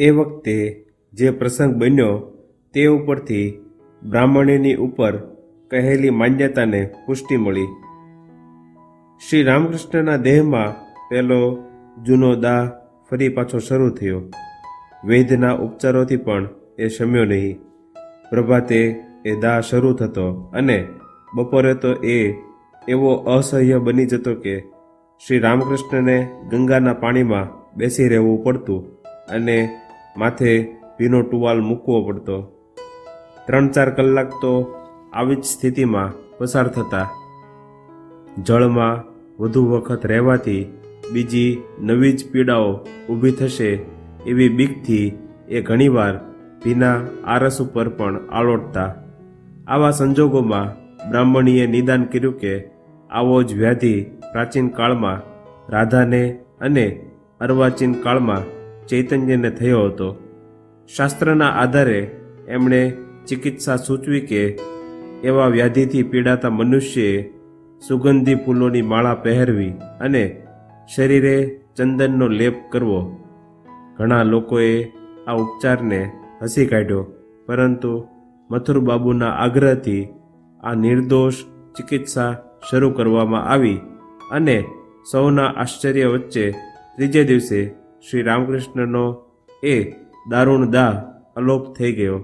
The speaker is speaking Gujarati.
એ વખતે જે પ્રસંગ બન્યો તે ઉપરથી બ્રાહ્મણીની ઉપર કહેલી માન્યતાને પુષ્ટિ મળી. શ્રી રામકૃષ્ણના દેહમાં પહેલો જૂનો દાહ ફરી પાછો શરૂ થયો. વેદના ઉપચારોથી પણ એ શમ્યો નહીં. પ્રભાતે એ દાહ શરૂ થતો અને બપોરે તો એ એવો અસહ્ય બની જતો કે શ્રી રામકૃષ્ણને ગંગાના પાણીમાં બેસી રહેવું પડતું અને માથે ભીનો ટુવાલ મૂકવો પડતો. ત્રણ ચાર કલાક તો આવી જ સ્થિતિમાં પસાર થતા. જળમાં વધુ વખત રહેવાથી બીજી નવી જ પીડાઓ ઊભી થશે એવી બીકથી એ ઘણીવાર ભીના આરસ ઉપર પણ આલોટતા. આવા સંજોગોમાં બ્રાહ્મણીએ નિદાન કર્યું કે આવો જ વ્યાધિ પ્રાચીન કાળમાં રાધાને અને અર્વાચીન કાળમાં ચૈતન્યને થયો હતો. શાસ્ત્રના આધારે એમણે ચિકિત્સા સૂચવી કે એવા વ્યાધિથી પીડાતા મનુષ્યએ સુગંધી ફૂલોની માળા પહેરવી અને શરીરે ચંદનનો લેપ કરવો. ઘણા લોકોએ આ ઉપચારને હસી કાઢ્યો, પરંતુ મથુરબાબુના આગ્રહથી આ નિર્દોષ ચિકિત્સા શરૂ કરવામાં આવી અને સૌના આશ્ચર્ય વચ્ચે ત્રીજે દિવસે શ્રી રામકૃષ્ણનો એ દારૂણ દાહ અલોપ થઈ ગયો.